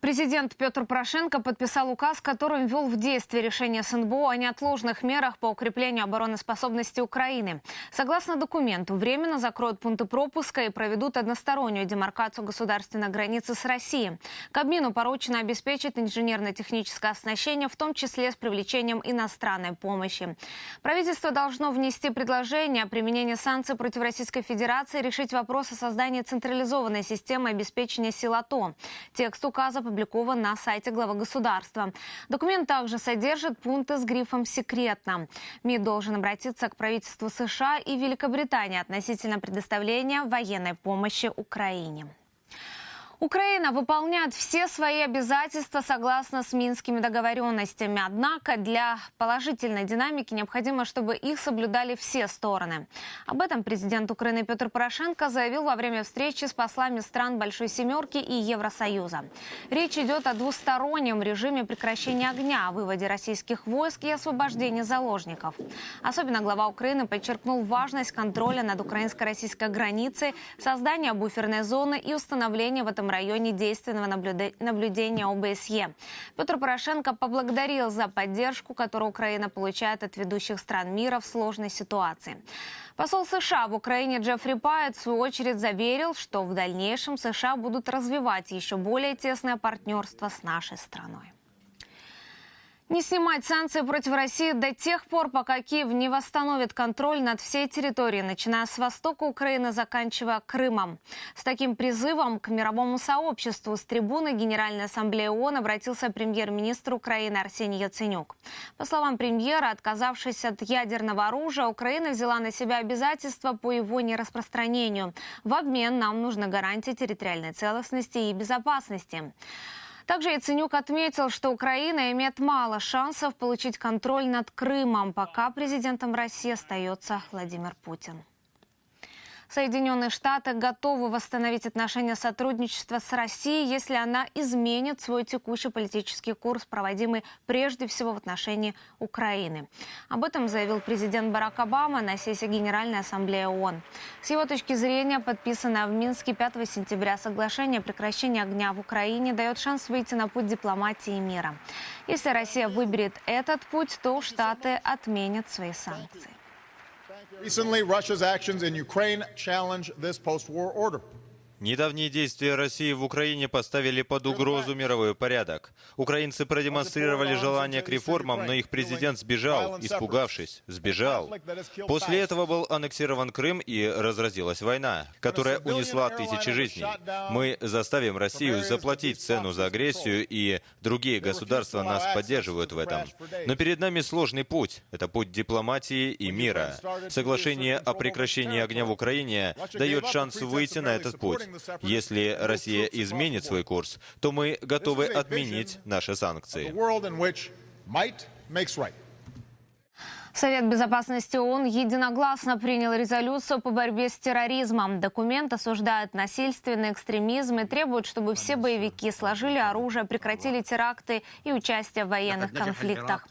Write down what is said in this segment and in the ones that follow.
Президент Петр Порошенко подписал указ, которым ввел в действие решение СНБО о неотложных мерах по укреплению обороноспособности Украины. Согласно документу, временно закроют пункты пропуска и проведут одностороннюю демаркацию государственной границы с Россией. Кабмину поручено обеспечить инженерно-техническое оснащение, в том числе с привлечением иностранной помощи. Правительство должно внести предложение о применении санкций против Российской Федерации и решить вопрос о создании централизованной системы обеспечения сил АТО. Текст указа опубликован на сайте главы государства. Документ также содержит пункты с грифом «Секретно». МИД должен обратиться к правительству США и Великобритании относительно предоставления военной помощи Украине. Украина выполняет все свои обязательства согласно с минскими договоренностями. Однако для положительной динамики необходимо, чтобы их соблюдали все стороны. Об этом президент Украины Петр Порошенко заявил во время встречи с послами стран Большой Семерки и Евросоюза. Речь идет о двустороннем режиме прекращения огня, выводе российских войск и освобождении заложников. Особенно глава Украины подчеркнул важность контроля над украинско-российской границей, создания буферной зоны и установления в этом районе действенного наблюдения ОБСЕ. Петр Порошенко поблагодарил за поддержку, которую Украина получает от ведущих стран мира в сложной ситуации. Посол США в Украине Джеффри Пайет в свою очередь заверил, что в дальнейшем США будут развивать еще более тесное партнерство с нашей страной. Не снимать санкции против России до тех пор, пока Киев не восстановит контроль над всей территорией, начиная с востока Украины, заканчивая Крымом. С таким призывом к мировому сообществу с трибуны Генеральной Ассамблеи ООН обратился премьер-министр Украины Арсений Яценюк. По словам премьера, отказавшись от ядерного оружия, Украина взяла на себя обязательства по его нераспространению. В обмен нам нужны гарантии территориальной целостности и безопасности. Также Яценюк отметил, что Украина имеет мало шансов получить контроль над Крымом, пока президентом России остается Владимир Путин. Соединенные Штаты готовы восстановить отношения сотрудничества с Россией, если она изменит свой текущий политический курс, проводимый прежде всего в отношении Украины. Об этом заявил президент Барак Обама на сессии Генеральной Ассамблеи ООН. С его точки зрения, подписанное в Минске 5 сентября соглашение о прекращении огня в Украине дает шанс выйти на путь дипломатии и мира. Если Россия выберет этот путь, то Штаты отменят свои санкции. Recently, Russia's actions in Ukraine challenge this post-war order. Недавние действия России в Украине поставили под угрозу мировой порядок. Украинцы продемонстрировали желание к реформам, но их президент сбежал, испугавшись, сбежал. После этого был аннексирован Крым и разразилась война, которая унесла тысячи жизней. Мы заставим Россию заплатить цену за агрессию, и другие государства нас поддерживают в этом. Но перед нами сложный путь. Это путь дипломатии и мира. Соглашение о прекращении огня в Украине дает шанс выйти на этот путь. Если Россия изменит свой курс, то мы готовы отменить наши санкции. Совет безопасности ООН единогласно принял резолюцию по борьбе с терроризмом. Документ осуждает насильственный экстремизм и требует, чтобы все боевики сложили оружие, прекратили теракты и участие в военных конфликтах.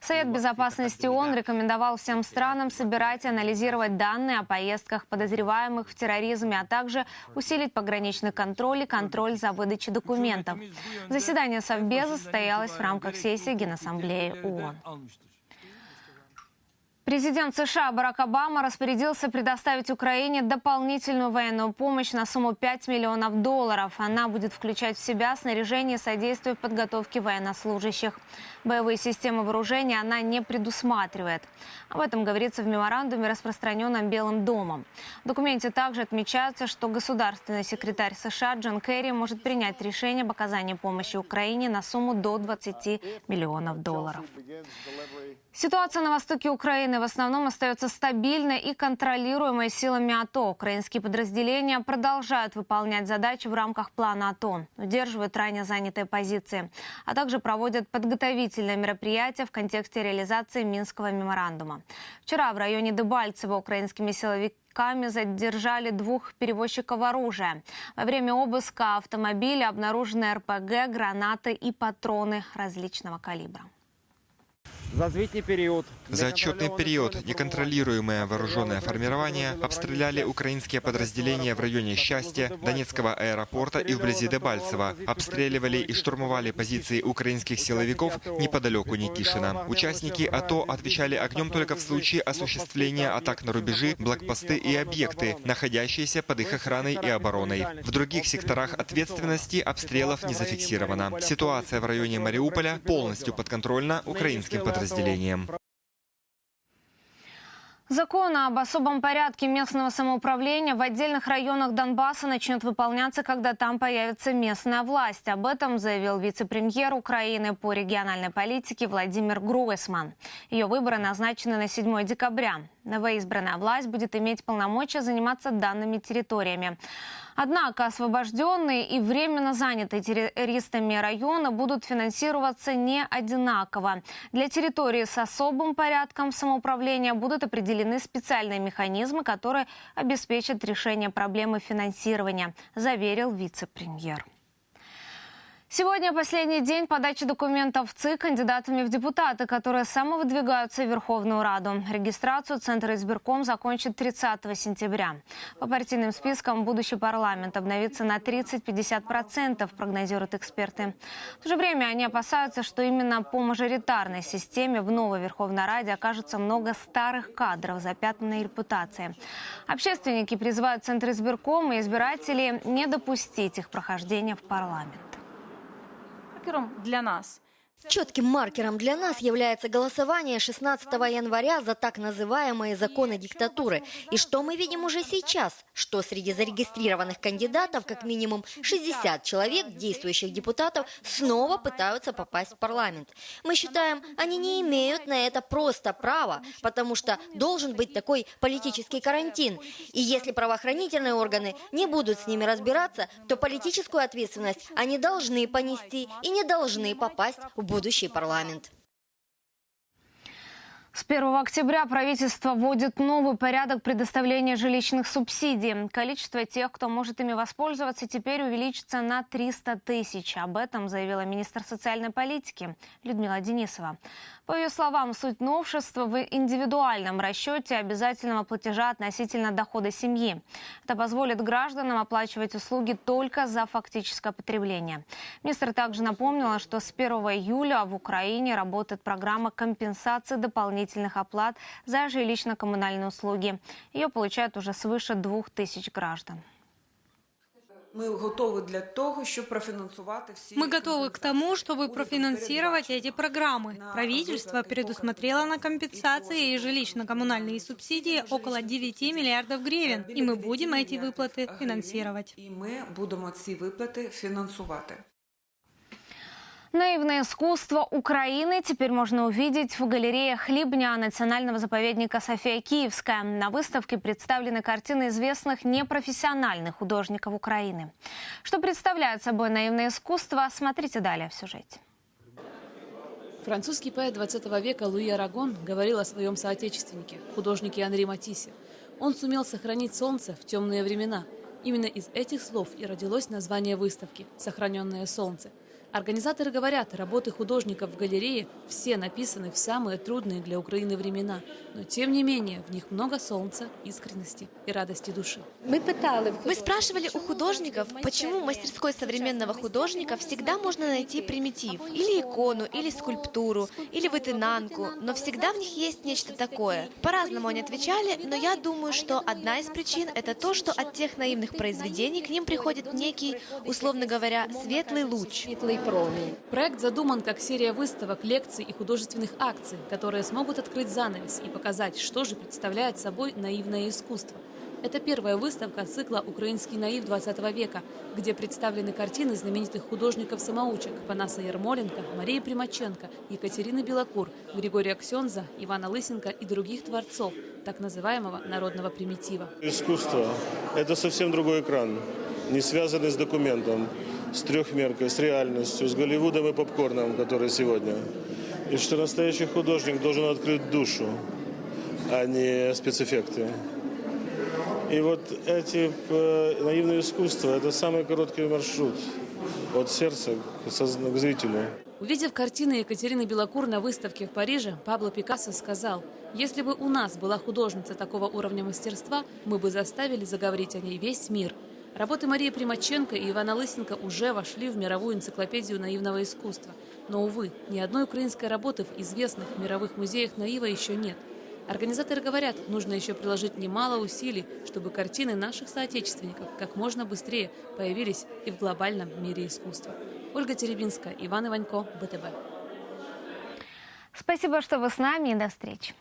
Совет безопасности ООН рекомендовал всем странам собирать и анализировать данные о поездках подозреваемых в терроризме, а также усилить пограничный контроль и контроль за выдачей документов. Заседание Совбеза состоялось в рамках сессии Генассамблеи ООН. Президент США Барак Обама распорядился предоставить Украине дополнительную военную помощь на сумму 5 миллионов долларов. Она будет включать в себя снаряжение содействие в подготовке военнослужащих. Боевые системы вооружения она не предусматривает. Об этом говорится в меморандуме, распространенном Белым домом. В документе также отмечается, что государственный секретарь США Джон Керри может принять решение об оказании помощи Украине на сумму до 20 миллионов долларов. Ситуация на востоке Украины в основном остается стабильной и контролируемой силами АТО. Украинские подразделения продолжают выполнять задачи в рамках плана АТО, удерживают ранее занятые позиции, а также проводят подготовительные мероприятия в контексте реализации Минского меморандума. Вчера в районе Дебальцево украинскими силовиками задержали двух перевозчиков оружия. Во время обыска автомобиля обнаружены РПГ, гранаты и патроны различного калибра. За отчетный период. Неконтролируемое вооруженное формирование обстреляли украинские подразделения в районе Счастья, Донецкого аэропорта и вблизи Дебальцева. Обстреливали и штурмовали позиции украинских силовиков неподалеку Никишина. Участники АТО отвечали огнем только в случае осуществления атак на рубежи, блокпосты и объекты, находящиеся под их охраной и обороной. В других секторах ответственности обстрелов не зафиксировано. Ситуация в районе Мариуполя полностью подконтрольна украинским подразделениям. Закон об особом порядке местного самоуправления в отдельных районах Донбасса начнет выполняться, когда там появится местная власть. Об этом заявил вице-премьер Украины по региональной политике Владимир Груэсман. Ее выборы назначены на 7 декабря. Новоизбранная власть будет иметь полномочия заниматься данными территориями. Однако освобожденные и временно занятые террористами районы будут финансироваться не одинаково. Для территории с особым порядком самоуправления будут определены специальные механизмы, которые обеспечат решение проблемы финансирования, заверил вице-премьер. Сегодня последний день подачи документов в ЦИК кандидатами в депутаты, которые самовыдвигаются в Верховную Раду. Регистрацию Центр избирком закончит 30 сентября. По партийным спискам будущий парламент обновится на 30-50%, прогнозируют эксперты. В то же время они опасаются, что именно по мажоритарной системе в новой Верховной Раде окажется много старых кадров, запятнанной репутацией. Общественники призывают Центр избирком и избирателей не допустить их прохождения в парламент маркером для нас. Четким маркером для нас является голосование 16 января за так называемые законы диктатуры. И что мы видим уже сейчас? Что среди зарегистрированных кандидатов как минимум 60 человек, действующих депутатов, снова пытаются попасть в парламент. Мы считаем, они не имеют на это просто права, потому что должен быть такой политический карантин. И если правоохранительные органы не будут с ними разбираться, то политическую ответственность они должны понести и не должны попасть в будущий парламент. С 1 октября правительство вводит новый порядок предоставления жилищных субсидий. Количество тех, кто может ими воспользоваться, теперь увеличится на 300 тысяч. Об этом заявила министр социальной политики Людмила Денисова. По ее словам, суть новшества в индивидуальном расчете обязательного платежа относительно дохода семьи. Это позволит гражданам оплачивать услуги только за фактическое потребление. Министр также напомнила, что с 1 июля в Украине работает программа компенсации дополнительных оплат за жилищно-коммунальные услуги. Ее получают уже свыше двух тысяч граждан. Мы готовы для того, чтобы профинансировать все. Мы готовы к тому, чтобы профинансировать эти программы. Правительство предусмотрело на компенсации и жилищно-коммунальные субсидии около 9 миллиардов гривен, и мы будем эти выплаты финансировать. І ми будемо ці виплати фінансувати. Наивное искусство Украины теперь можно увидеть в галерее Хлебня национального заповедника София Киевская. На выставке представлены картины известных непрофессиональных художников Украины. Что представляет собой наивное искусство, смотрите далее в сюжете. Французский поэт 20 века Луи Арагон говорил о своем соотечественнике, художнике Анри Матиссе. Он сумел сохранить солнце в темные времена. Именно из этих слов и родилось название выставки «Сохраненное солнце». Организаторы говорят, работы художников в галерее все написаны в самые трудные для Украины времена, но тем не менее в них много солнца, искренности и радости души. Мы пытали, мы спрашивали у художников, почему в мастерской современного художника всегда можно найти примитив, или икону, или скульптуру, или вытынанку, но всегда в них есть нечто такое. По-разному они отвечали, но я думаю, что одна из причин это то, что от тех наивных произведений к ним приходит некий, условно говоря, светлый луч. Проект задуман как серия выставок, лекций и художественных акций, которые смогут открыть занавес и показать, что же представляет собой наивное искусство. Это первая выставка цикла «Украинский наив 20 века», где представлены картины знаменитых художников-самоучек Панаса Ермоленко, Марии Примаченко, Екатерины Белокур, Григория Ксенза, Ивана Лысенко и других творцов так называемого народного примитива. Искусство – это совсем другой экран, не связанный с документом с трехмеркой, с реальностью, с Голливудом и попкорном, который сегодня. И что настоящий художник должен открыть душу, а не спецэффекты. И вот эти э, наивные искусства – это самый короткий маршрут от сердца к, к зрителю. Увидев картины Екатерины Белокур на выставке в Париже, Пабло Пикассо сказал, «Если бы у нас была художница такого уровня мастерства, мы бы заставили заговорить о ней весь мир». Работы Марии Примаченко и Ивана Лысенко уже вошли в мировую энциклопедию наивного искусства. Но, увы, ни одной украинской работы в известных мировых музеях наива еще нет. Организаторы говорят, нужно еще приложить немало усилий, чтобы картины наших соотечественников как можно быстрее появились и в глобальном мире искусства. Ольга Теребинская, Иван Иванько, БТБ. Спасибо, что вы с нами и до встречи.